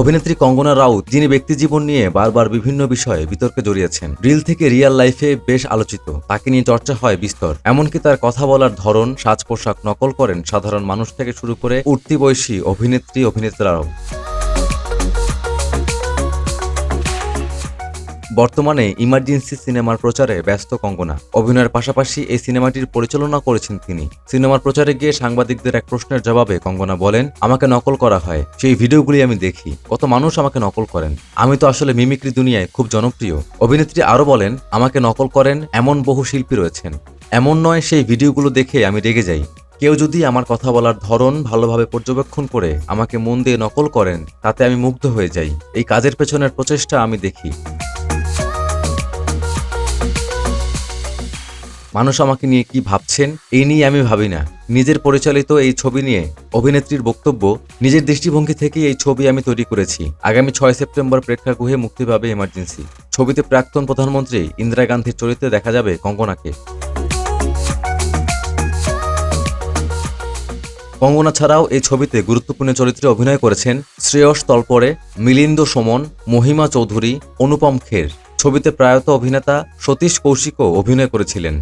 অভিনেত্রী কঙ্গনা রাউত, যিনি ব্যক্তি জীবন নিয়ে বারবার বিভিন্ন বিষয়ে বিতর্কে জড়িয়েছেন, রিল থেকে রিয়াল লাইফে বেশ আলোচিত। তাকে নিয়ে চর্চা হয় বিস্তর। এমনকি তার কথা বলার ধরন, সাজ পোশাক নকল করেন সাধারণ মানুষ থেকে শুরু করে উঠতি বয়সী অভিনেত্রী অভিনেতারাও বর্তমানে ইমার্জেন্সি সিনেমার প্রচারে ব্যস্ত কঙ্গনা। অভিনয়ের পাশাপাশি এই সিনেমাটির পরিচালনা করেছেন তিনি। সিনেমার প্রচারে গিয়ে সাংবাদিকদের এক প্রশ্নের জবাবে কঙ্গনা বলেন, আমাকে নকল করা হয়। সেই ভিডিওগুলি আমি দেখি। কত মানুষ আমাকে নকল করেন। আমি তো আসলে মিমিক্রি দুনিয়ায় খুব জনপ্রিয়। অভিনেত্রী আরও বলেন, আমাকে নকল করেন এমন বহু শিল্পী রয়েছেন। এমন নয় সেই ভিডিওগুলো দেখে আমি রেগে যাই। কেউ যদি আমার কথা বলার ধরন ভালোভাবে পর্যবেক্ষণ করে আমাকে মন দিয়ে নকল করেন, তাতে আমি মুগ্ধ হয়ে যাই। এই কাজের পেছনের প্রচেষ্টা আমি দেখি। মানুষ আমাকে নিয়ে কি ভাবছেন এই নিয়ে আমি ভাবি না। নিজের পরিচালিত এই ছবি নিয়ে অভিনেত্রীর বক্তব্য, নিজের দৃষ্টিভঙ্গি থেকে এই ছবি আমি তৈরি করেছি। আগামী ছয় সেপ্টেম্বর প্রেক্ষাগৃহে মুক্তি পাবে এমার্জেন্সি ছবিতে প্রাক্তন প্রধানমন্ত্রী ইন্দিরা গান্ধীর চরিত্রে দেখা যাবে কঙ্গনাকে। কঙ্গনা ছাড়াও এই ছবিতে গুরুত্বপূর্ণ চরিত্রে অভিনয় করেছেন শ্রেয়স তলপরে মিলিন্দ সোমন, মহিমা চৌধুরী, অনুপম খের। ছবিতে প্রয়াত অভিনেতা সতীশ কৌশিকও অভিনয় করেছিলেন।